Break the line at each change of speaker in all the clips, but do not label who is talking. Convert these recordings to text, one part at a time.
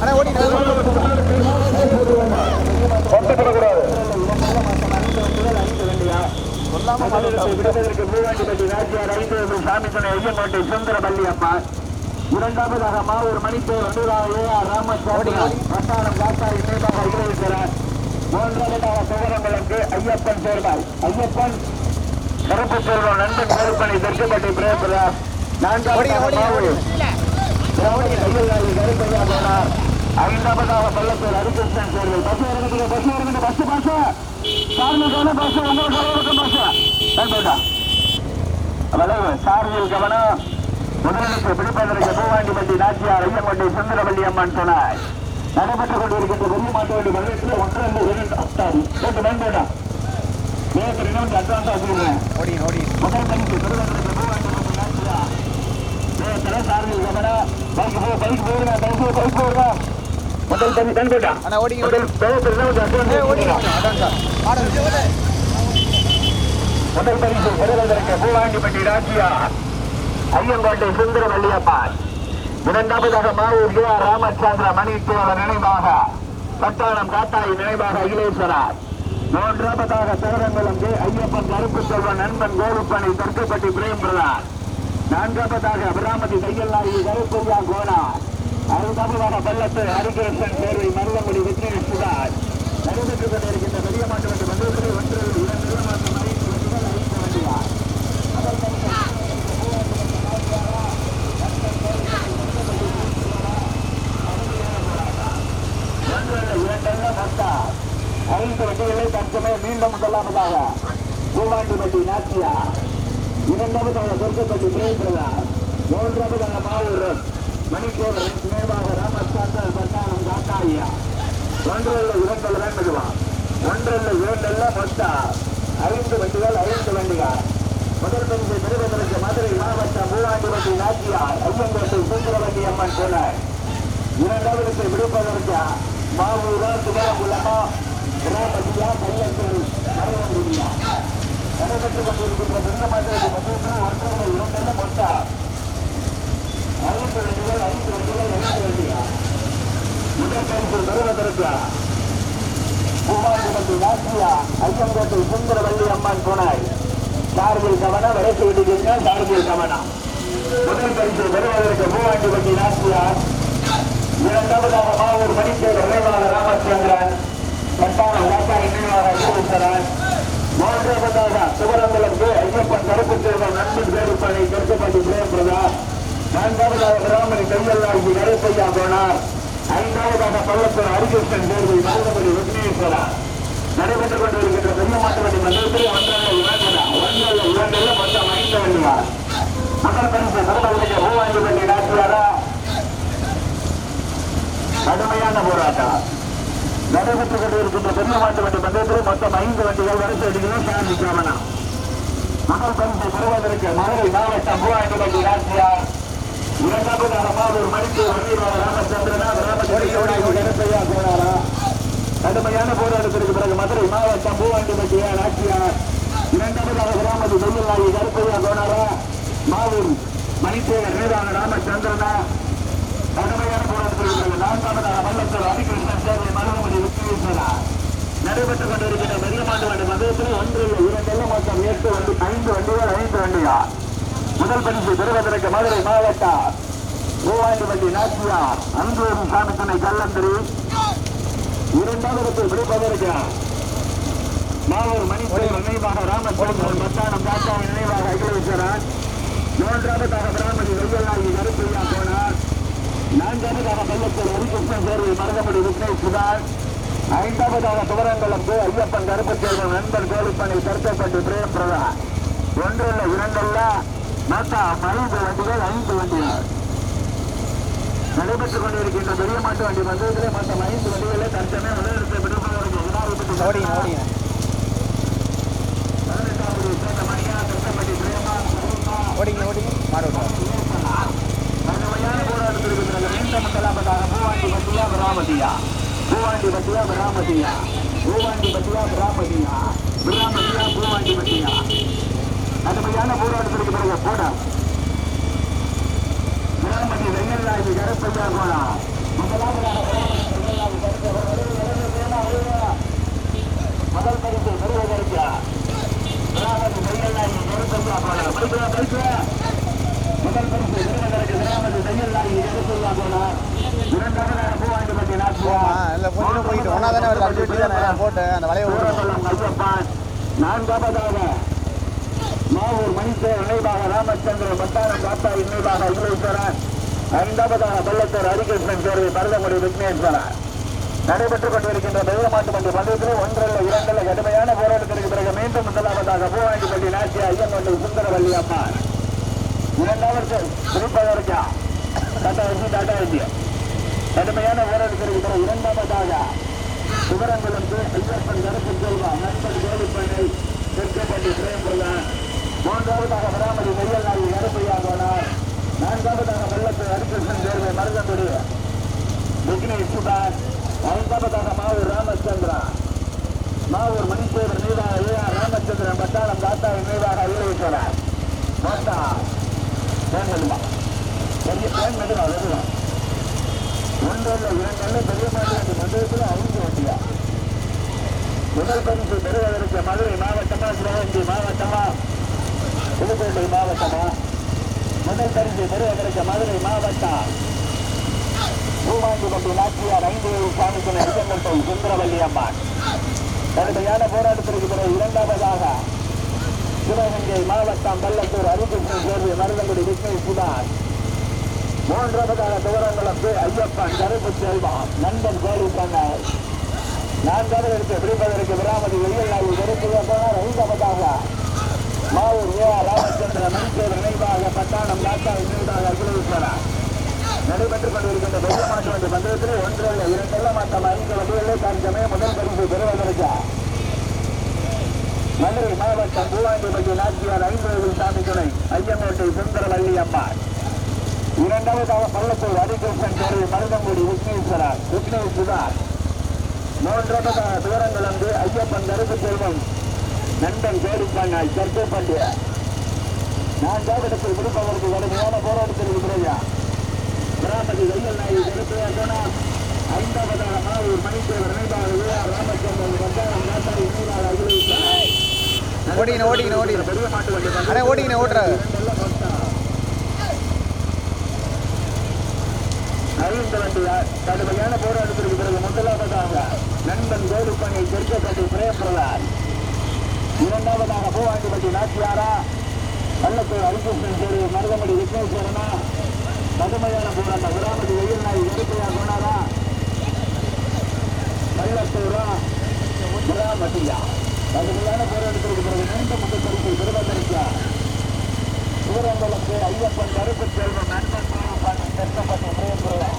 அண்ணா ஓடி
ஒட்டப்படக்கூடாது
சொல்லாம
முதலிடத்தை விடுவதற்கு மூவாண்டிப்பட்டி நாச்சியார் ஐந்து சாமித்துணை ஐயங்கோட்டை சுந்தரபள்ளி அம்மா இரண்டாவதாக மாவூர் மணிப்பூர் அனுராக ஏ ஆர் ராமசாமி. வட்டாரம் காத்தா இணைப்பாக இளைஞர் மூன்றாவதாக சுவரங்களுக்கு ஐயப்பன் சேர்ந்தார் ஐயப்பன் கருப்பு செல்வம் நண்பன் கருப்பணி தெற்குப்பட்டி பிரேபுரா நான்காவதாக மாவூர் திராவிட கையில் கருப்பையா போனார். ஐந்தாவதாக பள்ளத்தூர் ஹரிகிருஷ்ணன் தேர்தல். பஸ் இறங்குது பஸ் இறங்குது பஸ் பஸ். சார்ந்த பஸ் உங்கள் கவனம் பஸ். வளைவு சார்பில் கவனம். முதலமைச்சர் பிடிப்பதற்கு பூவாண்டிப்பட்டி நாச்சியார் ஐயம்பட்டி சுந்தரவள்ளி அம்மன் துணை. நடைபெற்றுக் கொண்டிருக்கின்ற பெரிய மாட்டு வண்டி மகளிர் ஒன்று ரெண்டு இரண்டு அத்தாடி ஓட்டு வேண்டாம் நேற்று இன்னொன்று அட்வான்ஸ் ஆகிடுறேன் முதல் பரிசு பெறுவதற்கு பூவாண்டிப்பட்டி நாச்சியார். சார்பில் கவனம். பைக் போ பைக் போடுங்க பைக் பைக் போடுங்க. முதல் பரிசு கண்பட்டா
அண்ணா ஓடிங்க ஓடி
முதல்
ஏய், ஓடி
அட்வான்ஸ் முதல் பரிசு பெறுவதற்கு பூவாண்டிப்பட்டி ராஜியார் ஐயங்கோட்டை சுந்தரவல்லியம்மாள் இரண்டாவதாக மாவூர் கே ஆர் ராமச்சந்திர மணித்தேவர் நினைவாக. பட்டாளம் காத்தாய் நினைவாக அகிலேஸ்வரர். மூன்றாவதாக சேரங்குளம் கே ஐயப்பன் கருப்பு செல்வன் நண்பன் கோலுப்பணி தெற்குப்பட்டி பிரேம் பிரதான் நான்காவதாக அபிராமதி தையல்லாயி கருப்பையா கோனா ஐந்தாவதாக பள்ளத்து ஹரிகிருஷ்ணன் தேர்வை மருதமொழி விக்னேஷ் சுதார் நடைபெற்று கொண்டிருக்கின்ற பெரிய மாட்டு வண்டி மண்டலத்தில் ஒன்று இரண்டு மாற்றம் ஐந்து வண்டிகள் ஐந்து வண்டிகள் ஐந்து வண்டிகளை தற்சமய மீண்டும் முதலாவதாக பூவாண்டிப்பட்டி நாச்சியா இரண்டாவதாக சொர்க்கப்பட்டி பிரேமிரதா மூன்றாவதாக மாவூர் மணிப்பூர் நினைவாக ராமசாந்தர் பட்டாளம் காத்தாயா ஒன்றல்ல இரண்டல்ல வேண்டுமா ஒன்றல்ல இரண்டல்ல மொத்தா ஐந்து வண்டிகள் ஐந்து வண்டிகள் முதல் பரிசை பெறுவதற்கு மதுரை மாவட்டம் மூவாண்டிபட்டி நாச்சியார் ஐயங்கோட்டை சுந்தரவண்டி அம்மன் சொன்னார் இரண்டாவதுக்கு விடுப்பதற்கு மாவூரா துவரங்குளமா கிராமத்தியா பள்ளத்தூர் மருவங்குடியா நடைபெற்றுக் கொண்டிருக்கின்ற பெரிய மாதிரி மதுரை ஒன்றரை இரண்டல்ல மொத்தா ஐந்து வண்டிகள் ஐந்து வண்டிகள் ஐயங்கோட்டை சுந்தரவல்லி அம்மன் துணை சார்பில் கவனம் வரைத்து விடுகிறீங்க சார்பில் கவனம் முதல் பரிசு பெறுவதற்கு பூவாண்டிபட்டி நாச்சியா இரண்டாவதாக மாவூர் மணிக்கேடு நினைவாக ராமச்சந்திரன் பட்டாளம் வாக்காளி நினைவாக ஈஸ்வரன் மூன்றாவதாக சிவரங்குளம் கே ஐயப்பன் கருப்பு செல்வம் நண்பன் வேறுபணி கருத்துப்பட்டி பிரேம் பிரதாப் நான்காவதாக பிராமணி கையல்லாகி கருப்பையா போனார். ஐந்தாவதாக பள்ளத்தூர் ஹரிகிருஷ்ணன் தேர்வு நாகபதி விக்னேஸ்வரா நடைபெற்றுக் கொண்டிருக்கின்ற பெரிய மாட்டு வண்டி மண்டலத்தில் ஒன்றல்ல இரண்டல்ல ஒன்றல்ல இரண்டல்ல மொத்தம் ஐந்து வண்டிகள். மக்கள் பரிசு பெறுவதற்கு பூவாண்டிப்பட்டி நாச்சியாரா கடுமையான போராட்டம். நடைபெற்றுக் கொண்டிருக்கின்ற பெரிய மாட்டு வண்டி பந்தயத்தில் மொத்தம் ஐந்து வண்டிகள் வரிசை அடிக்கணும் சாமி கவனம் மக்கள் பரிசு பெறுவதற்கு மதுரை மாவட்டம் பூவாண்டிப்பட்டி நாச்சியார் இரண்டாவதாக மாவூர் மணிக்கு வண்டிவாக ராமச்சந்திரனா கோனாரா கடுமையான போராட்டத்திற்கு பிறகு மதுரை மாவட்டம் பூவாண்டிப்பட்டியா நாச்சியார் இரண்டாவதாக கிராமத்து தொழிலாளி கருப்பையா கோனாரா மாவூர் மணித்தேவர் நீரான ராமச்சந்திரனா கடுமையான போராட்டத்திற்கு பிறகு நான்காவதாக வல்லத்தூர் ஹரிகிருஷ்ணன் சேவை மனோமதி விக்னேஸ்வரா நடைபெற்றுக் கொண்டிருக்கின்ற பெரிய மாட்டு வண்டி மதுரத்தில் ஒன்று இல்லை இரண்டு மொத்தம் எட்டு வண்டி ஐந்து வண்டிகள் ஐந்து வண்டியா முதல் பரிசு பெறுவதற்கு மதுரை மாவட்டம் மூவாண்டிப்பட்டி நாச்சியார் அன்பூர் சாமி துணை கல்லந்திரி. இரண்டாவது விடுப்பதற்கு மாவூர் மணிப்பூர் நினைவாக ராமச்சந்திரன் மத்தானம் தாத்தா நினைவாக அகிலேஸ்வரன். மூன்றாவதாக பிராமணி வெள்ளநாயகி கருப்பையா போனார். நான்காவதாக பள்ளத்தில் ஹரிகிருஷ்ணன் சேர்வை மருதமுடி விக்னேஷ் சுதார் ஐந்தாவதாக துவரங்குளம் கே. ஐயப்பன் கருப்பச்சேர்வன் நண்பன் கோழிப்பணி கருத்தப்பட்டு பிரேம் பிரதான் ஒன்றல்ல இரண்டல்ல. மொத்தம் ஐந்து வண்டிகள் ஐந்து வண்டிகள். நடைபெற்றுக் கொண்டிருக்கின்ற பெரிய மாட்டு வண்டி பந்தயத்திலே மொத்தம் ஐந்து வண்டிகளே தற்சமயம் முதலிடத்தை விடுபவர்கள் வினாவிட்டு பிரேமா கருப்பா
ஓடிங்க ஓடிங்க விட்டுறோம்
கடுமையான போராட்டத்திற்கு பிறகு மீண்டும் முதலாவதாக பூவாண்டி பட்டியா பிராமதியா. பூவாண்டி பட்டியா பிராமதியா. பூவாண்டி பட்டியா பிராமதியா. பிராமதியா பூவாண்டி பட்டியா கடுமையான போராட்டத்திற்கு பிறகு போனார் இளமதி வெங்கல்லாஜி கருப்பையா போனார் முதல் பரிசு பெருவதற்கா திராவதி வெங்கல்லாஜி கருப்பையா போனார் படிக்கிறா படிக்கிறா முதல் பரிசு பெறுவதற்கு திராவதி வெங்கல்லாஜி கருப்பையா போனார் இரண்டாவது பூவாண்டிப்பட்டி
போயிட்டு ஒன்னா தானே போட்டு அந்த
வளைய நான்காவதாக மாவூர் மணித்தேர் இணைவாக ராமச்சந்திர வட்டாரம் காத்தா இணைவாக அகிலேஸ்வரன் ஐந்தாவதாக பள்ளத்தூர் ஹரிகிருஷ்ணன் தேர்வு மருதமுடி விக்னேஸ்வரன் நடைபெற்றுக் கொண்டிருக்கின்ற பெயரமாட்டு மன்ற பந்தயத்தில் ஒன்றல்ல இரண்டல்ல கடுமையான போராட்டத்திற்கு பிறகு மீண்டும் முதலாவதாக பூவாண்டிப்பட்டி நாச்சியா ஐயன்கொண்டை சுந்தரவல்லி அம்மா இரண்டாவது திருப்பதற்கா டாடா ஏசி டாடா ஏசி கடுமையான போராட்டத்திற்கு பிறகு இரண்டாவதாக சிவரங்குளம் ஐயப்பன் கருப்பு செல்வா நண்பன் கோவிப்பண்ணை தெற்கப்பட்டி பிரேம்பிரதான் மூன்றாவதாக பராமரி மெய்யல் நாயகி கருப்பையா போனார் நான்காவதாக வெள்ளத்தை ஹரிகிருஷ்ணன் தேர்வை மருதங்குடி விக்னேஷ் சுபாஷ் ஐந்தாவதாக மாவூர் ராமச்சந்திரா. மாவூர் மணிசேகர் மீதாக ஏஆ ராமச்சந்திரன் பட்டாளம் தாத்தாவின் மீதாக ஈழேஸ்வரர் மோட்டா தேன் மெதுவா பெரிய தேன் மெதுவா வெதுவா இரண்டு இரண்டல்ல பெரிய மாநிலத்து மண்டலத்தில் ஐந்து வண்டியா முதல் பரிசு பெறுவதற்கு மதுரை மாவட்டமா சிவகங்கை மாவட்டமா மதுரை மாவட்டமா? முதல் பரிசு பெறுவதற்கு மதுரை மாவட்டம். பூவாண்டிப்பட்டி நாச்சியார் ஐந்து சாமிக்குன இசங்கட்டை சுந்தரவல்லி அம்மான் கடுமையான போராட்டத்திற்கு பிறகு இரண்டாவதாக சிவகங்கை மாவட்டம் பள்ளத்தூர் அருகிருஷ்ணன் தேர்வு மருதங்குடி விஷ்ணு சுதார். மூன்றாவதாக துவரங்குளம் ஐயப்பன் கருப்பு செல்வம் நண்பன் கோழி பண்ணார் நான்காவது எடுத்து பிடிப்பதற்கு விராமதி வெயில் நாள் விருப்பதாக ஐந்தாவதாக மாவூர் ஏ ராமச்சந்திர மணிசேர் நினைவாக பட்டாணம் டாட்டா நினைவாக அகிலேஸ்வரர் நடைபெற்றுக் கொண்டிருக்கின்ற பெரிய மாட்டு வண்டி பந்தயத்தில் ஒன்றல்ல இரண்டல்ல மற்ற ஐந்து வண்டிகளிலே தற்சமய முதல் பரிசு பெறுவதற்கு. மதுரை மாவட்டம் பூவாண்டிப்பட்டி நாச்சியார் ஐந்து சாமி துணை ஐயங்கோட்டை சுந்தரவல்லி அம்மாள். இரண்டாவதாக பள்ளத்தூர் ஹரிகிருஷ்ணன் தேர்வு மருதங்குடி விக்னேஸ்வரர் விக்னேஷ் சுதார் மூன்றாவதாக தூரங்கிழந்து ஐயப்பன் கருப்பு செல்வம். நண்பன் கோடிப்பாண்ணாய் சர்க்கை பாண்டிய. நான்காவது இடத்தில் விடுப்பதற்கு கடுமையான போராட்டத்திற்கு பிறகு கிராமதி வெயில் கருப்பையா போனார் ஐந்தாவதாக மாவூர் மணித்தேவர் நினைவாக ஏஆர் ராமச்சந்திரன் வந்தாரம் நாட்டாரி நினைவாக அகிலேஸ்வரர்
ஓடிக்கின ஓடிக்கின ஓடிக்கின.
பெரிய மாட்டு வண்டி
அண்ணே ஓடிக்கின ஓட்டுறாரு
ஐந்து வண்டியார் கடுமையான போராட்டத்திற்கு பிறகு முதலாவதாக நண்பன் கோடுப்பண்ணை தெற்கப்பட்டி பிரேமபிரதார் இரண்டாவதாக பூவாண்டிப்பட்டி நாச்சியாரா பள்ளத்தூர் ஹரிகிருஷ்ணன் தேர்வு மருதமடி விக்னேஸ்வரனா கடுமையான போராட்டம் விராமதி வெயில் நாய் எடுப்பையா போனாரா பள்ளத்தூரா விராமட்டியா கடுமையான போராட்டத்திற்கு பிறகு மீண்டும் முதல் பரிசை பெறுவதற்கு? சிவரங்களுக்கு ஐயப்பன் கருப்பு செல்வம் நண்பன் கோடுப்பண்ணை தெற்கப்பட்டி பிரேமபிரதார்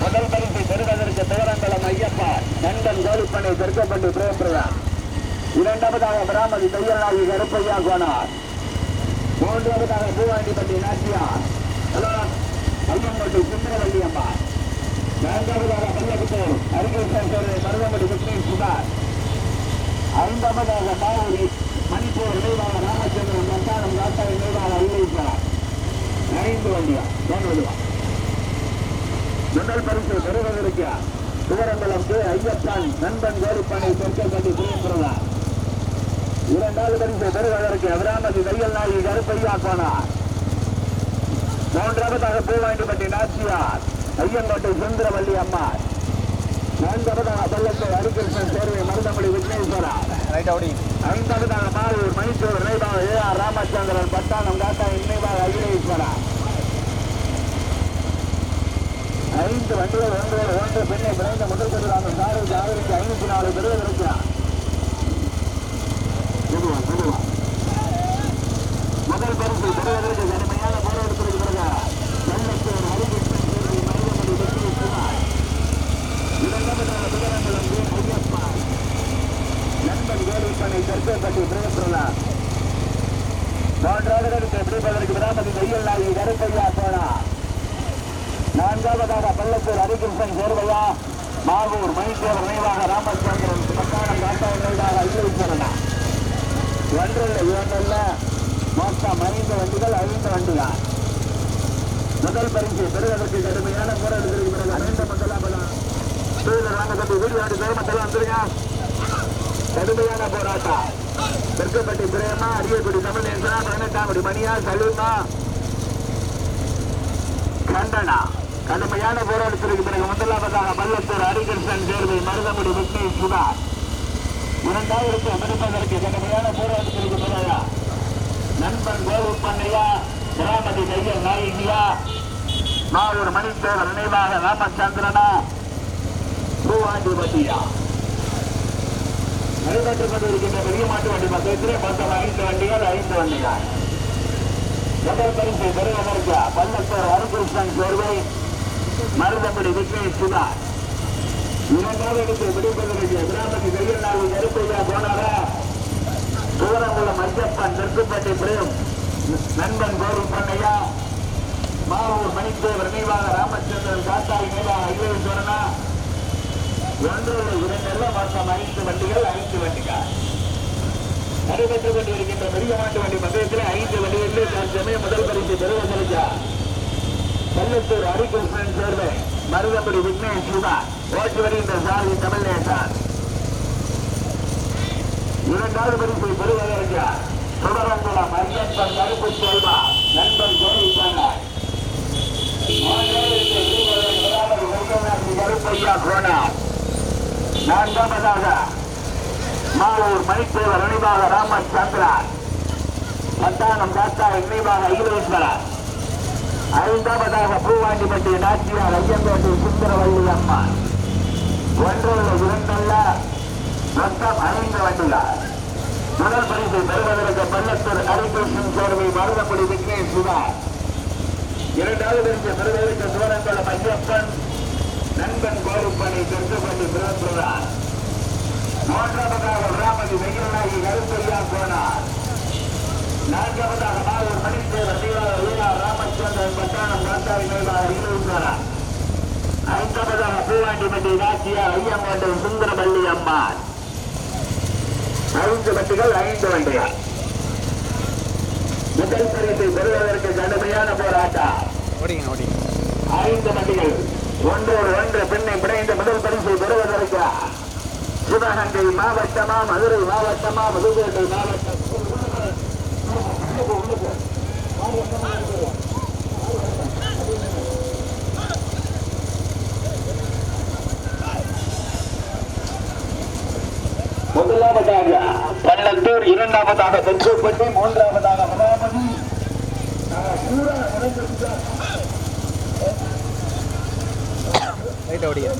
முதல் பரிசை பெறுவதற்கு தோரங்குளம் ஐயப்பா நண்பன் கோலிப்பண்ணை தெற்கப்பட்டு பிரேம்பிரதா இரண்டாவதாக பிராமதி தையல்நாயகி கருப்பையா கோனார் மூன்றாவதாக பூவாண்டிப்பட்டி நாட்டியார் ஐயம்பட்டி சுந்தரவல்லி அம்மா. நான்காவதாக பல்லக்குத்தூர் அருகேசன் சோழரை மருதமடி விக்னேஷ் சுதார். ஐந்தாவதாக மாவூரி மணிப்பூர் நினைவாளர் ராமச்சந்திரன் மந்தானம் காத்தா நினைவாளர் ஐலேஸ்வரர் ஐந்து வண்டியா? ஏன் வருவா முதல் பரிசு பெறுவதற்கு சிவரங்குளம் கே ஐயப்பன் நண்பன் கோரிப்பனை தெற்கப்பட்டி சுரேந்திரதா இரண்டாவது பரிசு பெறுவதற்கு அபிராமதி தையல் நாயகி கருப்பையா போனார் மூன்றாவதாக பூவாண்டிப்பட்டி நாச்சியார் ஐயங்கோட்டை சுந்தரவல்லி அம்மாள். நான்காவதாக பள்ளத்தை ஹரிகிருஷ்ணன் சேர்வை மருதமொழி விக்னேஸ்வரா ஐந்தாவதாக மாவூர் மைசூர் நினைவாக ஏ ஆர் ராமச்சந்திரன் பட்டாணம் காத்தா நினைவாக அகிலேஸ்வரா ஐந்து வண்டிகள் ஒன்றோடு ஒன்று பெண்ணை விரைந்த முதல் பெறுகிறாங்க சாரதி ஐநூத்தி நாலு பெறுவதற்கு மெதுவா, மெதுவா. முதல் பரிசு பெறுவதற்கு கடுமையான போராட்டத்திற்கு பிறகு வெள்ளத்தூர் ஹரிகிருஷ்ணன் தேர்வை மருதமொழி விக்னேஸ்வரர் இரண்டாவதாக விவரங்கள் ஐயப்பா நண்பன் கோலிப்பனை தெற்கப்பட்டி பிரேமபிரதா மூன்றாவது பிடிப்பதற்கு விராமதி வெயில் நாயகி கருப்பையா போனா நான்காவதாக பள்ளத்தூர் ஹரிகிருஷ்ணன் சேர்வையா மாவூர் மைசூர் நினைவாக ராமச்சந்திரன் பட்டாணம் காட்டா நினைவாக ஐயேஸ்வரனா இரண்டல்ல. மொத்தம் ஐந்து வண்டிகள் ஐந்து வண்டிகள். முதல் பரிசு பெறுவதற்கு கடுமையான போராட்டத்திற்கு பிறகு அனைந்த மக்களாபலாம் டூவீலர் ராமகட்டி கட்டி வீடியோ மக்கள் வந்துருங்க கடுமையான போராட்டம். தெற்குப்பட்டி பிரேமா அரியக்குடி தமிழேசனா பதினெட்டாம் படி மணியா சலூனா. கண்டனா. கடுமையான போராட்டத்திற்கு பிறகு முதலாவதாக பள்ளத்தூர் ஹரிகிருஷ்ணன் தேர்வு மருதமுடி விக்னேஷ் சுதா. இரண்டாயிரத்தி அமெரிப்பதற்கு கடுமையான போராட்டத்திற்கு பிறகு நண்பன் கோபு பண்ணையா? கிராமதி கையல் நாயகியா நாகூர் மணித்தேவர் நினைவாக ராமச்சந்திரனா? பூவாண்டி நடைபெற்றுக் கொண்டிருக்கின்ற பெரிய மாட்டு வண்டி பக்கத்திலே மொத்தம் ஐந்து வண்டிகள் ஐந்து வண்டிகள். முதல் பரிசை பெறுவதற்கு பள்ளத்தூர் ஹரிகிருஷ்ணன் சேர்வை மருதப்படி விக்னேஷ் சுதா. இரண்டாவது இடத்தை பிடிப்பதற்கு கிராமத்தில் கையில் நாள் கருப்பையா போனாரா சூரங்குளம் ஐயப்பன் தெற்குப்பட்டி பிரேம் நண்பன் கோரி பண்ணையா மாவூர் மணித்தேவர் நினைவாக ராமச்சந்திரன் காத்தாய் நினைவாக ஐயேஸ்வரனா ஒன்றோடு இரண்டல்ல மொத்தம் ஐந்து வண்டிகள் ஐந்து வண்டிகள். நடைபெற்றுக் கொண்டிருக்கின்ற பெரிய மாட்டு வண்டி மண்டலத்தில் ஐந்து வண்டிகளில் தற்சமயம் முதல் பரிசு பெறுவதற்கு கல்லத்தூர் ஹரிகிருஷ்ணன் சேர்வை மருதப்படி விக்னேஷ் சிவா ஓட்டி வருகின்ற சாரதி தமிழ்நேசன். இரண்டாவது பரிசை பெறுவதற்கு சுடரங்குளம் ஐயப்பன் கருப்பு செல்வா நண்பன் கோரிப்பாங்க கருப்பையா கோனா நான்காவதாக மாவூர் மணித்தேவர் நினைவாக ராமச்சந்திரன் பட்டாணம் தாத்தா நினைவாக ஈரேஸ்வரன் ஐந்தாவதாக பூவாண்டிப்பட்டி நாச்சியார் ஐயங்கோட்டை சுந்தரவல்லி அம்மா ஒன்றல்ல இரண்டல்ல மொத்தம் ஐந்து வண்டிகள் முதல் பரிசு பெறுவதற்கு பள்ளத்தூர் ஹரிகிருஷ்ணன் சேர்வை மருதப்படி விக்னேஷ் சிவா. இரண்டாவது பரிசு பெறுவதற்கு சூரங்குளம் ஐயப்பன் நண்பன் கோருப்பணி தெற்குப்பள்ளி பிறப்புறார் மூன்றாவதாக ராமதி வெயிலாகி கருப்பையா போனார். நான்காவதாக நாகூர் மணித்தேவர் தீவிர வீரா ராமச்சந்திரன் பட்டாணம் காத்தாரி மேலாக இருபத்தாரா ஐந்தாவதாக பூவாண்டிப்பட்டி நாச்சியா ஐயங்கோட்டை சுந்தரபள்ளி அம்மாள். ஐந்து வண்டிகள் ஐந்து வண்டிகள். முதல் பரிசை பெறுவதற்கு கடுமையான போராட்டம். ஐந்து வண்டிகள் ஒன்றோடு ஒன்று பெண்ணை பிணைந்த முதல் பரிசை பெறுவதற்கு சிவகங்கை மாவட்டமா மதுரை மாவட்டமா புதுக்கோட்டை மாவட்டம். முதலாவதாக பள்ளத்தூர் இரண்டாவதாக தெற்குப்பட்டி மூன்றாவதாக மகாபதி
ரைட்
அப்படியே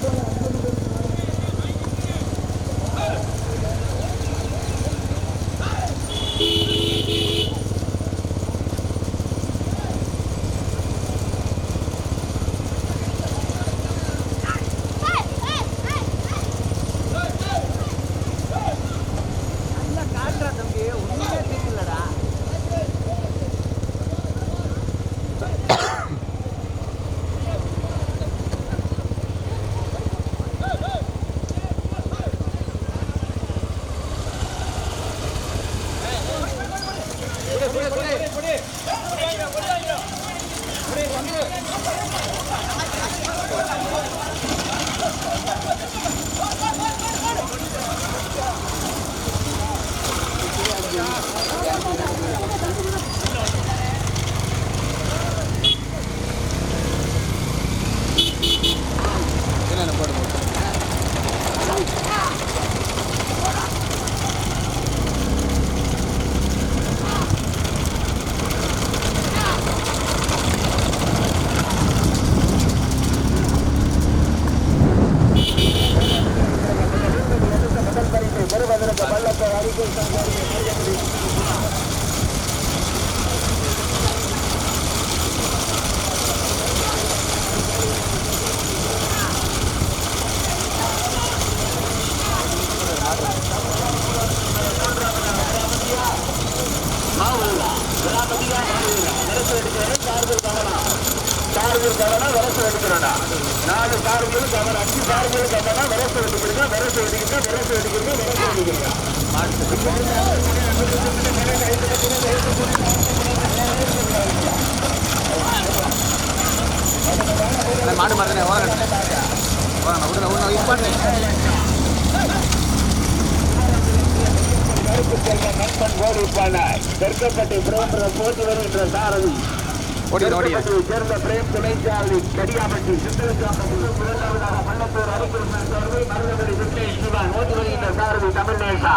வருகின்ற சாரதி தமிழ் நேசா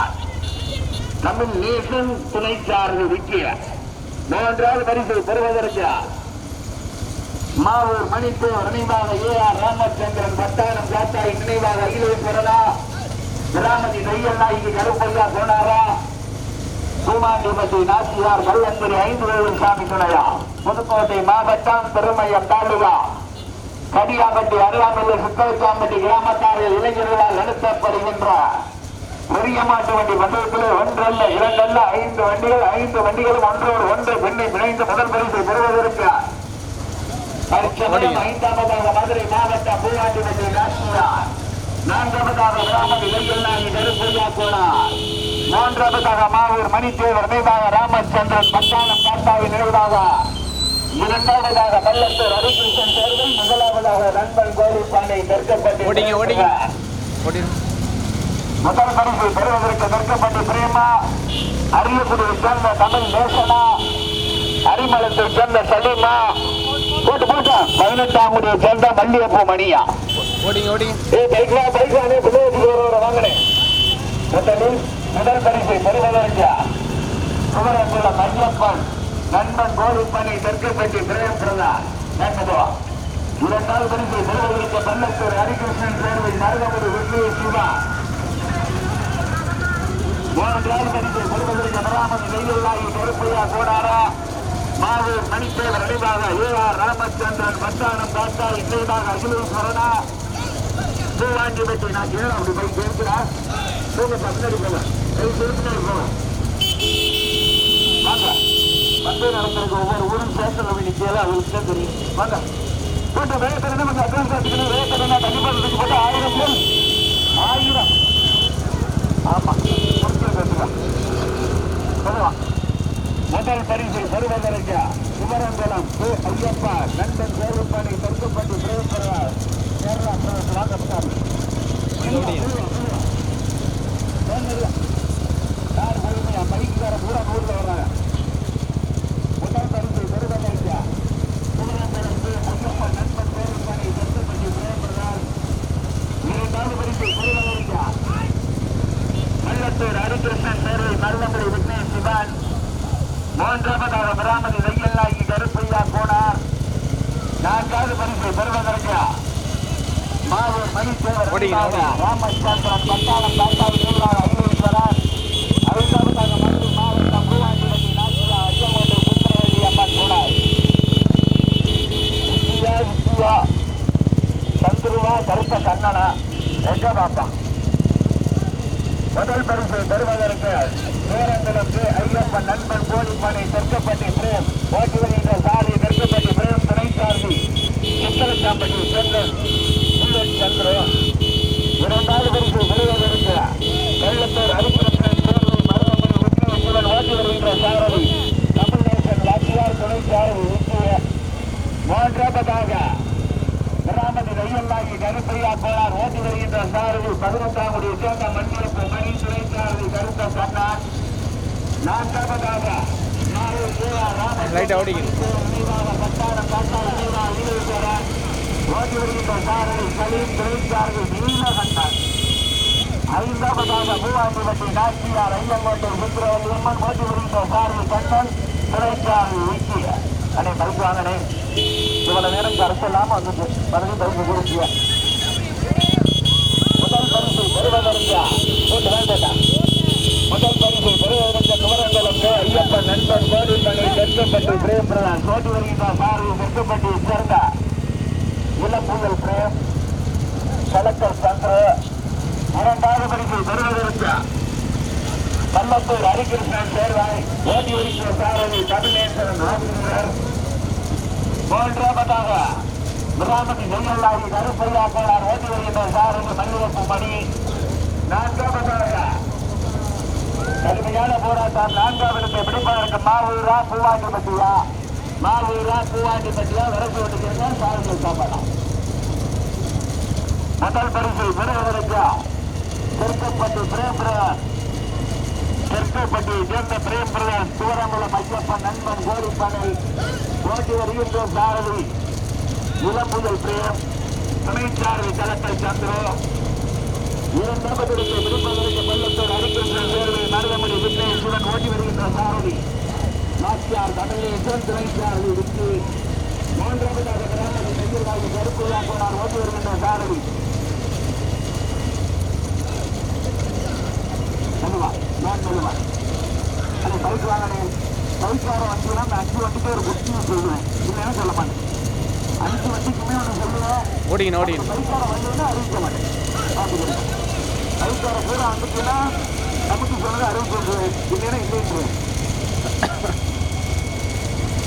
தமிழ் நேசன் துணைச்சாரதி விக்கிய மூன்றாவது பரிசு பெறுவதற்கு மாவூர் மணிப்பூர் நினைவாக ஏ ஆர் ராமச்சந்திரன் பட்டாளம் காத்தாய் நினைவாக அகிலேஸ்வரனா கிராமதி நெய்யல்லாய்க்கு கருப்பையா போனாரா பூமாண்டிபதி நாச்சியார் கல்லன்புரி ஐந்து சாமி துணையா. புதுக்கோட்டை மாவட்டம் பெருமையம் தாலுகா. கடியாப்பட்டி அருளாமில்லை சுத்தவச்சாம்பட்டி கிராமத்தாரில் இளைஞர்களால் நடத்தப்படுகின்ற பெரிய மாட்டு வண்டி மண்டலத்தில் ஒன்றல்ல இரண்டல்ல ஐந்து வண்டிகள் ஐந்து வண்டிகளும் ஒன்றோடு ஒன்று பெண்ணை பிணைந்து முதல் பரிசை பெறுவதற்கு ஐந்தாவதாக மதுரை பூவாண்டிபட்டி நாச்சியார். நான்காவதாக கிராமம் இளைஞர்களாகி கருப்பையா கோனார் மூன்றாவதாக மாவூர் மணித்தேவர் நினைவாக ராமச்சந்திரன் பட்டாளம் காட்டாவி நினைவாக இரண்டாவதாக பள்ளத்தூர் ஹரிகிருஷ்ணன் தேர்தல் முதலாவதாக நண்பன் கோழிப்பாண்டை தெற்கப்பட்டு
ஓடிங்க, ஓடிங்க. ஓடி.
முதல் பரிசு பெறுவதற்கு தெற்கப்பட்டு பிரேமா அரியக்குடியை சேர்ந்த தமிழ் நேசனா அரிமளத்தை சேர்ந்த சலீமா. போட்டு போட்டு. பதினெட்டாம் சேர்ந்த மல்லியப்பூ மணியா.
ஓடிங்க ஓடிங்க.
ஏய் பைக்லா பைக்லா நீ பிள்ளைக்கு வர வாங்கனே முதலில் முதல் பரிசை பெறுவதற்கு குமரங்குள மஞ்சப்பன் நண்பன் கோவிப்பனை தெற்குப்பட்டி பிரேம் பிரதான் நண்பதோ இரண்டாவது பரிசு பெறுவதற்கு பல்லத்தூர் ஹரிகிருஷ்ணன் சேர்வை நரகமுடி விஷ்ணு சிவா. மூன்றாவது பரிசு பெறுவதற்கு மராமதி நெய்யல்லாகி கருப்பையா கோடாரா. மாவூர் மணித்தேவர் நினைவாக ஏ ஆர் ராமச்சந்திரன் பத்தானம் தாத்தா இசைவாக அகிலேஸ்வரனா பூவாண்டிபட்டி நான் கீழே அப்படி போய் கேட்கிறா போங்க பின்னாடி போங்க கை பின்னாடி போங்க வாங்க வந்து நடந்திருக்க ஒவ்வொரு ஊரும் சேர்த்துல போய் நிற்கல அவங்களுக்கு தான் தெரியும் வாங்க போட்டு வேகத்தை என்ன பண்ண அட்வான்ஸ் ஆச்சுக்கணும் வேகத்தை என்ன கண்டிப்பா இருந்துச்சு போட்டு ஆயிரம் பேர் ஆயிரம் ஆமாம் கொடுத்துருக்கா சொல்லுவா முதல் பரிசை பெறுவதற்கு குமரங்குளம் ஐயப்பா நண்பன் கோவில்பாடி தெற்குப்பட்டி பிரேமபுரம் கேரளா பிரதேச வாங்கப்பட்டார் யார் மூன்றாவதாக பிராமதி வெய்யல்லாகி கருப்பையா போனார் நான்காவது பரிசு பெறுவதற்கு
ஓடிங்க,
ராமச்சந்திரன் பட்டாளம் தாத்தாவி நிர்வாக ஐநூறுவரார் ஐந்தாவதாக மதுரை மாவட்டம் பூவாண்டிபட்டி நாச்சியா ஐயங்கோட்டை சுந்தரவல்லி அம்மன் போனார் விஜயா விஜயா சந்துருவா கருத்த கண்ணனா எங்க பாப்பா முதல் பரிசு பெறுவதற்கு பேரந்தளத்து ஐயப்பன் நண்பன் கோழிப்பனை தெற்கப்பட்டி பிரேம் ஓட்டி வருகின்ற சாரி தெற்கப்பட்டி பிரேம் துணை சார்பி சித்தரசாம்பட்டி செந்தன் புல்லட் சந்திர இரண்டாவது பரிசு பெறுவதற்கு வெள்ளத்தூர் ஹரிகிருஷ்ணன் சேர்வை மருதமணி விக்னேஸ்வரன் ஓட்டி வருகின்ற சாரதி தமிழ்நேசன் வாத்தியார் துணை சாரதி விக்கிய மூன்றாவதாக கிராமதி நெய்யல்லாகி கருப்பையா போனார் ஓட்டி வருகின்ற சாரதி பதினெட்டாம் குடி சேர்ந்த மண்ணிருப்பு மணி துணை சாரதி கருத்த கண்ணார் நான்காவதாக நாகூர் கே. ஆர். ராமச்சந்திரன்
லைட்டா ஓடிங்க
நினைவாக பட்டாளம் காட்டாள நினைவாக ஈழேஸ்வரன் ஓட்டி வருகின்ற சாரதி சலீம் துணை சாரதி நீலகண்டன் ஐந்தாவதாக மூவாண்டிபட்டி நாச்சியார் ஐயங்கோட்டை சுந்தரவல்லி அம்மன் ஓட்டி வருகின்ற சாரதி கண்ணன் துணை சாரதி விக்கிய அடே பரிசு வாங்கனே இவ்வளவு நேரம் கரைச்சலாம வந்துச்சு. மறுபடியும் பரிசு கொடுத்திய முதல் பரிசு பெறுவதற்கா? போட்டு வேண்டாம் முதல் பரிசு பெறுவதற்கு குமரங்களுக்கு ஐயப்பன் நண்பன் கோடிப்பணி தெற்கப்பட்டு பிரேம் பிரதான். சோட்டி வருகின்ற சாரதி தெற்கப்பட்டி சேர்ந்த இளம்புகழ் பிரேம். கலக்கர் சந்திர இரண்டாவது பரிசு பெறுவதற்கு பல்லத்தூர் ஹரிகிருஷ்ணன் தேர்வாய் ஓடி வருகின்ற சாரதி தமிழேஸ்வரன் ஆசிரியர். மூன்றாவதாக கிராமதி நெய்யல்லாகி கருப்பையா கோளார் ஓட்டி வருகின்ற சாரதி மல்லிகப்பு மணி. நான்காவதாக கடுமையான போராட்டம். நான்காவது பிடிப்பதற்கு மாவீரா பூவாண்டி பட்டியா மாவீரா பூவாண்டி பட்டியா விரசு விட்டுக்கிறீங்க சாரங்கள் சாப்பிடலாம் முதல் பரிசு பெறுவதற்கு பிரேம் பிரதான் தெற்குப்பட்டியை சேர்ந்த பிரேம் பிரதான் சிவரங்குளம் ஐயப்பன் நண்பன் கோரிப்பனை ஓட்டி வருகின்ற சாரதி. இளம்புதல் பிரேம். துணைச்சாரதி கலெக்டர் சந்திரோ இரண்டாவது இடத்தை பிடிப்பதற்கு பள்ளத்தோடு அடிக்கின்ற சேர்வை மருதமணி விக்னேஷுடன் ஓட்டி வருகின்ற சாரதி. நாச்சியார் கடலேசன் துணைச்சாரதி விக்கி மூன்றாவதாக கிராமத்தில் கையில் வாங்கி கருப்புள்ளா போனார் ஓட்டி வருகின்ற சாரதி. நான் சொல்லுவா அந்த பைக் வாங்கினேன் பைக் வாங்க வண்டினா அந்த அஞ்சு வண்டிக்கு ஒரு புத்தியை சொல்லுவேன். இல்லைன்னு சொல்ல மாட்டேன். அஞ்சு வண்டிக்குமே ஒன்று சொல்லுவேன்.
ஓடிங்க ஓடிங்க
பைக்கார வந்ததுன்னா அறிவிக்க மாட்டேன். பார்த்துக்கிறேன் பைக்கார கூட வந்துச்சுன்னா நமக்கு சொன்னது அறிவிச்சிருவேன் இல்லைன்னா இல்லைன்றேன்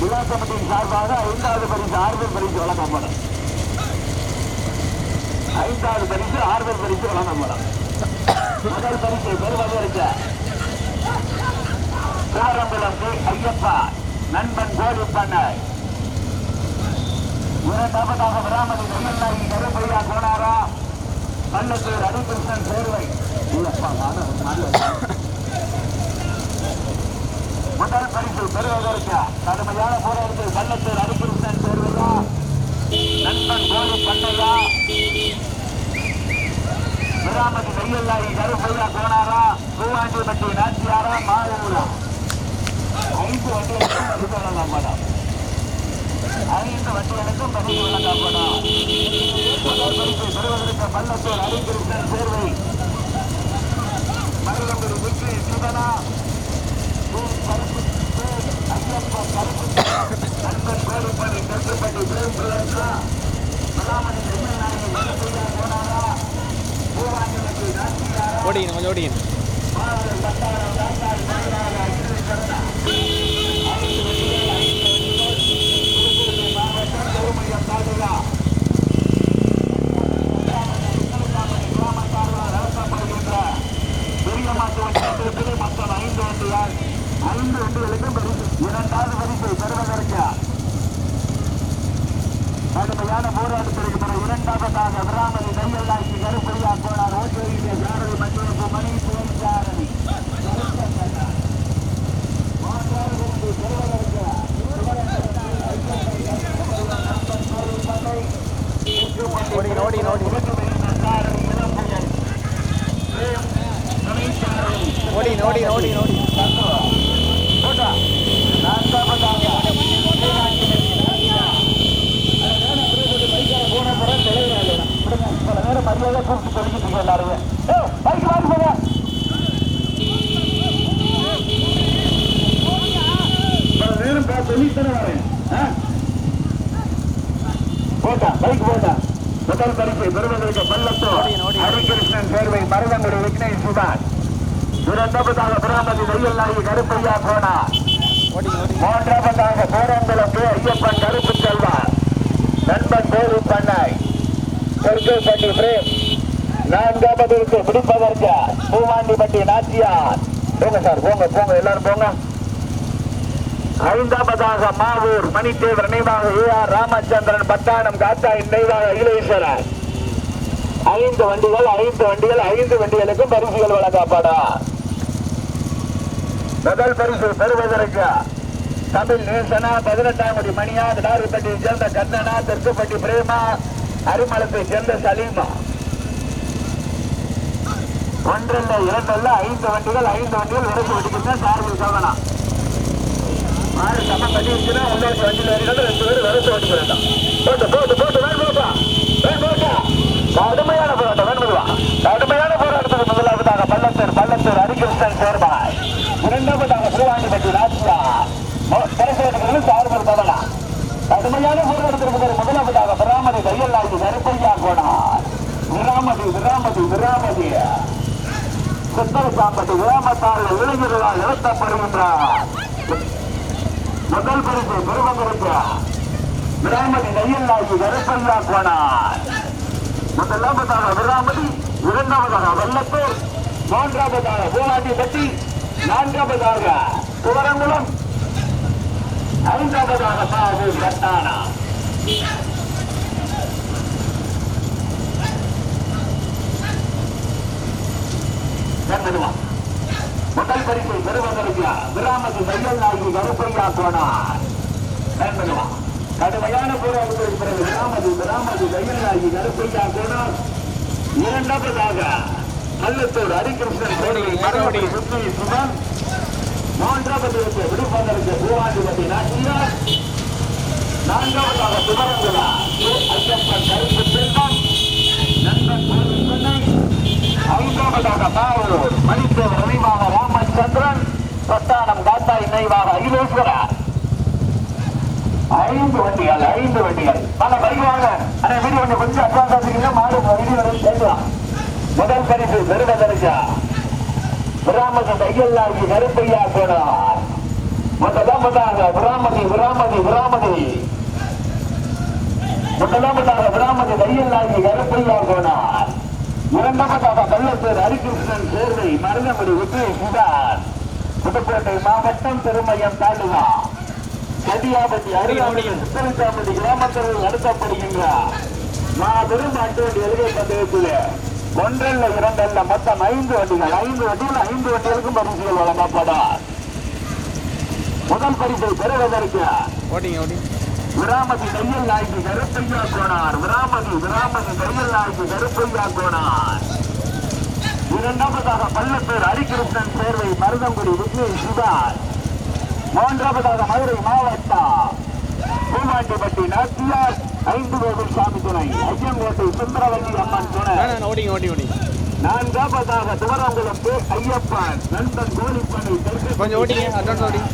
விழா கமிட்டியின் சார்பாக ஐந்தாவது பரிசு ஆறுதல் பரிசு வழங்கப்படும் ஐந்தாவது பரிசு ஆறுதல் பரிசு வழங்கப்படும் முதல் பரிசை பெறுவதற்கு காரங்குளம் கே. ஐயப்பா நண்பன் கோடி பண்ணை இரண்டாவதாக விராமதி நெல்லி நெருப்பையா கோனாரா பள்ளத்தூர் ஹரிகிருஷ்ணன் சேர்வை இல்லப்பா நானும் முதல் பரிசு பெறுவதற்கு கடுமையான போராட்டத்தில் பள்ளத்தூர் ஹரிகிருஷ்ணன் சேர்வையா நண்பன் கோடி பண்ணையா விராமதி நெய்யல்லாயி கருப்பையா கோனாரா பூவாண்டிப்பட்டி நாச்சியாரா மாயூரா ஐந்து வண்டிகளுக்கும் பரிசு வழங்கப்படும் ஐந்து வண்டிகளுக்கும் பரிசு வழங்கப்படும் முதல் பரிசு பெறுவதற்கு பள்ளத்தூர் ஹரிகிருஷ்ணன் சேர்வை மருதங்குடி விக்ரி சிவனா நண்பன் கோடிப்பட்டி தெற்குப்பட்டி பிரேம் பிரியங்கா விராமதி நெய்யல்லாயி கருப்பையா கோனாரா நாச்சியாரா
கொஞ்சம் ஓடிங்க
ஐந்து வண்டிகளுக்கும் பரிசு இரண்டாவது பரிசை பெறுவதற்கு கடுமையான போராட்டத்திற்கு பிறகு இரண்டாவதாக விராமதி கையல்லாக்கி கருப்பையா போனார் ஓட்டுவீங்க சாரதி மஞ்சளுக்கு மணி துணை சாரதி
ஓடிங்க ஓடிங்க ஓடிங்க ஓடிங்க ஓடிங்க ஓடிங்க ஓடிங்க
மரியாதை கூப்பிட்டு சொல்லிக்கிட்டு எல்லாருமே பைக் வாங்கி போங்க இவ்வளவு நேரம் பா- சொல்லித்தானே வரேன் ஆ? போட்டா பைக் போட்டா முதல் பரிசை பெறுவதற்கு பள்ளத்தோ ஹரிகிருஷ்ணன் சேர்வை மருதங்குடி விக்னேஷ் சுதான் இரண்டாவதாக பிரகமதி நெய்யல்லாயி கருப்பையா போனா
ஓடிங்க ஓடிங்க
மூன்றாவதாக போரங்குளத்து ஐயப்பன் கருப்பு செல்வார் நண்பன் கோவி பண்ணாய் தெற்குப்பட்டி பிரேம் நான்காவதற்கு பிடிப்பதற்கு பூவாண்டிப்பட்டி நாச்சியார். போங்க சார் போங்க போங்க எல்லாரும் போங்க. ஐந்தாவதாக மாவூர் மணித்தேவர் நினைவாக ஏ ஆர் ராமச்சந்திரன் பத்தானம் காத்தாய் நினைவாக இளையேஸ்வரன் ஐந்து வண்டிகள் ஐந்து வண்டிகள் ஐந்து வண்டிகளுக்கும் பரிசுகள் வழங்கப்படும். முதல் பரிசு பெறுவதற்கு தமிழ் நேசனா பதினெட்டாம் படி மணியா கிடாரிப்பட்டியை சேர்ந்த கண்ணனா தெற்குப்பட்டி பிரேமா அருமலத்தை சேர்ந்த சலீமா. ஒன்றல்ல இரண்டல்ல ஐந்து வண்டிகள் ஐந்து வண்டிகள் விரைச்சு வெடிக்கின்ற சார்பில் சோதனா ஆறு சம கட்டி வச்சுன்னா உள்ளாட்சி வண்டியில் வருகிறது ரெண்டு பேரும் விரைச்சு ஓட்டி வேண்டாம் போட்டு போட்டு போட்டு வேணும் போட்டா வேணும் போட்டா. கடுமையான போராட்டம் வேணுமா கடுமையான போராட்டத்துக்கு முதலாவதாக பள்ளத்தூர் பள்ளத்தூர் ஹரிகிருஷ்ணன் சேர்மாய் இரண்டாவதாக பூவாண்டிப்பட்டி ராஜ்யா. கடைசிகளும் சார்பில் சோதனா கடுமையான போராட்டத்திற்கு முதலாவதாக விராமதி கையல்லாகி கருப்பையா கோனார் விராமதி விராமதி விராமதி. சித்தர் சாம்பட்டி விராமத்தால் இளைஞர்களால் நிறுத்தப்படுகின்றார் முதல் பரிசு பெருமந்திருக்கு விராமதி நெய்யல்லாகி கருப்பையா கோனார் முதலாவதாக விராமதி இரண்டாவதாக வெள்ளத்தூர் மூன்றாவதாக பூவாண்டி பட்டி. நான்காவதாக துவரங்குளம். ஐந்தாவதாக பாபு கட்டானா பெருமதுவா முதல் பரிசை பெறுவதற்கு விராமதி மையல் நாயகி கருப்பையா போனார். பெருமதுவா கடுமையான போராட்டத்திற்கு பிறகு விராமதி விராமதி மையல் நாயகி கருப்பையா போனார். இரண்டாவதாக கள்ளத்தூர் ஹரிகிருஷ்ணன் கோடியை மறுபடி சுற்றி சுமன். மூன்றாவது விடுப்பதற்கு பூவாதிபதி நாச்சியார். நான்காவதாக சுமரங்குலா ஐயப்பன் கருப்பு செல்வம் நண்பன் கோவிந்தனை ஐந்தாவதாக பாவூர் மணிப்பூர் நினைவாக ராமச்சந்திரன் பட்டாணம் காத்தாய் நினைவாக அகிலேஸ்வரா. ஐந்து வண்டிகள் ஐந்து வண்டிகள். பல பைவாங்க ஆனா வீடு ஒன்று கொஞ்சம் அட்வான்ஸ் ஆச்சுங்கன்னா மாடு வீடு வரை சேர்க்கலாம். முதல் பரிசு பெருமதரிசா பிராமதி தையல்லாகி கருப்பையா போனார். முதலாவதாக விராமதி விராமதி விராமதி. முதலாவதாக விராமதி தையல்லாகி கருப்பையா போனார். இரண்டாவதாக கள்ளத்தூர் ஹரிகிருஷ்ணன் சேர்வை மருதமுடி விட்டு சுதார் புதுக்கோட்டை மாவட்டம் திருமயம் தாலுகா. கடியாபதி அருகாமையில் சித்தரிசாமதி கிராமத்தில் நடத்தப்படுகின்றார். மாபெரும் மாட்டு வண்டி எழுகை பந்தயத்தில் ஒன்றல்ல இரண்டல்ல மொத்தம் ஐந்து வண்டிகள் ஐந்து வண்டிகள் ஐந்து வண்டிகளுக்கும் பரிசுகள் வழங்கப்படும். முதல் பரிசை பெறுவதற்கு
ஓட்டிங்க ஓட்டிங்க
விராமதி தையல் நாய்க்கு கருப்பையா கோனார். விராமதி விராமதி தையல் நாய்க்கு கருப்பையா கோனார். இரண்டாவதாக பள்ளத்தூர் ஹரிகிருஷ்ணன் சேர்வை மருதங்குடி விக்னேஷ் சுதார் மூன்றாவதாக மதுரை மாவட்டம் பூமாண்டிப்பட்டி நாச்சியார் ஐந்து கோவில் சாமி துணை. ஐயங்கோட்டை சுந்தரவல்லி அம்மன் துணை. நான்காவதாக துவரங்குளம் பே ஐயப்பன் நண்பன் கோழிப்பனை
கொஞ்சம் ஓட்டிங்க அட்வான்ஸ் ஓட்டிங்க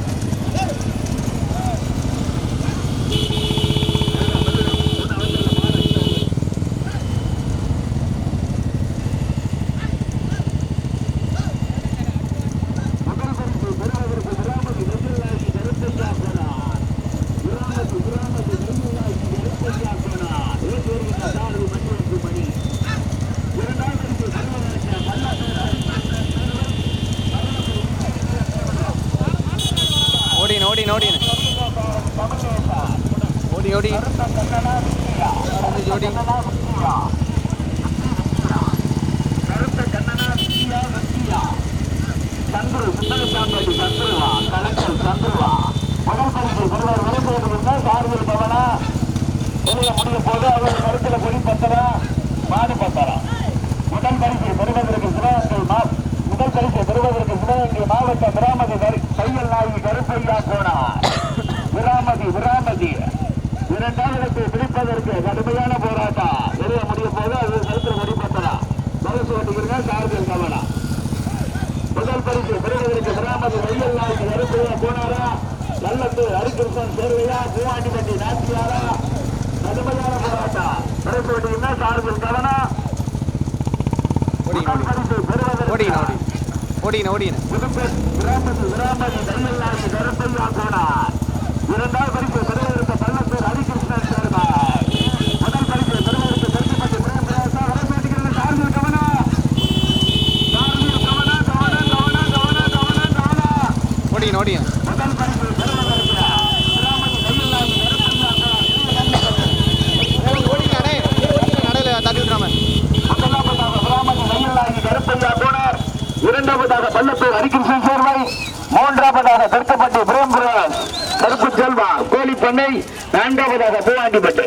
முதல் பரிசு பெறுவதற்கு விராமதி நெஞ்சிலாகி கருப்பையா போனார் விராமதி விராமதி நெஞ்சிலாகி கருப்பையா போனார் ஏற்றி வருகின்ற சாரதி மணிவருக்கு மணி இரண்டாம் பரிசு பெறுவதற்கு மல்லாட்டூர்
ஓடிங்க ஓடிங்க ஓடிங்க ஓடி ஓடி ஓடி
கருத்த கண்ணனா வித்தியா வித்தியா சந்துரு சுந்தரசாமி சந்துருவா கலெக்டர் சந்துருவா முதல் பரிசு பெறுவர் விரும்புவது இருந்தால் சார்பில் பவனா வெளியே முடிய போது அவர் கருத்துல கொடி பத்தரா மாடு பத்தரா முதல் பரிசு பெறுவதற்கு சிவகங்கை மா முதல் பரிசு பெறுவதற்கு சிவகங்கை மாவட்ட விராமதி கரு கையல் நாயகி கருப்பையா போனார் விராமதி விராமதி இரண்டாவது பிடிப்பதற்கு கடுமையான போராட்டம் வெளியே முடிய போது அது கருத்துல கொடி பத்தரா பரிசு ஓட்டுகிறீங்க சார்பில் கவனா முதல் பரிசு பெறுவதற்கு கிராமத்து வெயில் நாய்க்கு நெருப்பையா போனாரா நல்லத்து ஹரிகிருஷ்ணன் சேர்வையா பூவாண்டிப்பட்டி நாச்சியாரா கடுமையான போராட்டம் பரிசு ஓட்டிங்கன்னா சார்பில் கவனா
ஓடிங்க
முதல்
ஓடிங்க
பரிசு பெறுவதற்கு
ஓடிங்க ஓடிங்க ஓடிங்க
புதுப்பேட் கிராமத்து விராமதி வெயில் நாய்க்கு நெருப்பையா போனார் இரண்டாவது பரிசு பெறுவதற்கு பள்ளத்தூர் ஹரிகிருஷ்ணன் சேர்வார் முதல் பரிசு பெறுவதற்கு தெற்குப்பட்டி பிரேமராசா வரப்பேட்டுகிறது சார்பில் கவனா சார்பில் Kavanaugh Kavanaugh Kavanaugh Kavanaugh Kavanaugh Kavanaugh
ஓடிங்க ஓடிங்க
முதல் பரிசு பெறுவதற்கு கிராமத்து வெயில் நாய்க்கு நெருப்பையா
ஓடிங்க அடே ஓடிங்க நடையில் தட்டி விட்டுறாம
முதலாவதாக கிராமத்து வெயில் நாய்க்கு நெருப்பையா போனார் இரண்டாவதாக பள்ளத்தூர் ஹரிகிருஷ்ணன் சேர்வை மூன்றாவதாக தெற்குப்பட்டி பிரேம்புரா கருப்பு செல்வா கோழிப்பண்ணை நான்காவதாக பூவாண்டிப்பட்டு.